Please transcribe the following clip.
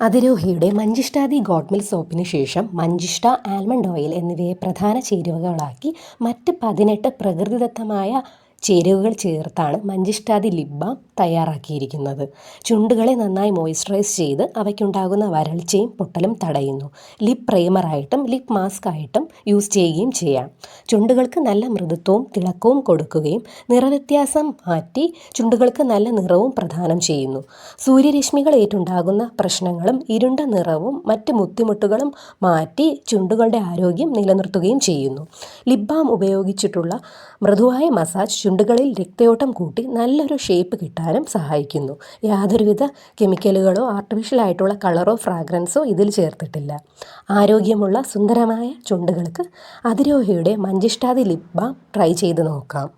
അതിരോഹിയുടെ മഞ്ചിഷ്ടാദി ഗോഡ്മിൽ സോപ്പിന് ശേഷം മഞ്ചിഷ്ട almond oil എന്നിവയെ പ്രധാന ചേരുവകളാക്കി മറ്റ് പതിനെട്ട് പ്രകൃതിദത്തമായ ചേരുവകൾ ചേർത്താണ് മഞ്ചിഷ്ടാദി ലിപ് തയ്യാറാക്കിയിരിക്കുന്നത്. ചുണ്ടുകളെ നന്നായി മോയ്സ്ചറൈസ് ചെയ്ത് അവയ്ക്കുണ്ടാകുന്ന വരൾച്ചയും പൊട്ടലും തടയുന്നു. ലിപ് പ്രൈമറായിട്ടും ലിപ് മാസ്ക് ആയിട്ടും യൂസ് ചെയ്യുകയും ചെയ്യാം. ചുണ്ടുകൾക്ക് നല്ല മൃദുത്വവും തിളക്കവും കൊടുക്കുകയും നിറവ്യത്യാസം മാറ്റി ചുണ്ടുകൾക്ക് നല്ല നിറവും പ്രദാനം ചെയ്യുന്നു. സൂര്യരശ്മികൾ ഏറ്റുണ്ടാകുന്ന പ്രശ്നങ്ങളും ഇരുണ്ട നിറവും മറ്റ് ബുദ്ധിമുട്ടുകളും മാറ്റി ചുണ്ടുകളുടെ ആരോഗ്യം നിലനിർത്തുകയും ചെയ്യുന്നു. ലിപ് ഉപയോഗിച്ചിട്ടുള്ള മൃദുവായ മസാജ് ചുണ്ടുകളിൽ രക്തയോട്ടം കൂട്ടി നല്ലൊരു ഷേപ്പ് കിട്ടാനും സഹായിക്കുന്നു. യാതൊരുവിധ കെമിക്കലുകളോ ആർട്ടിഫിഷ്യൽ ആയിട്ടുള്ള കളറോ ഫ്രാഗ്രൻസോ ഇതിൽ ചേർത്തിട്ടില്ല. ആരോഗ്യമുള്ള സുന്ദരമായ ചുണ്ടുകൾക്ക് അതിരോഹയുടെ മഞ്ചിഷ്ടാതി ലിപ് ബാം ട്രൈ ചെയ്ത് നോക്കാം.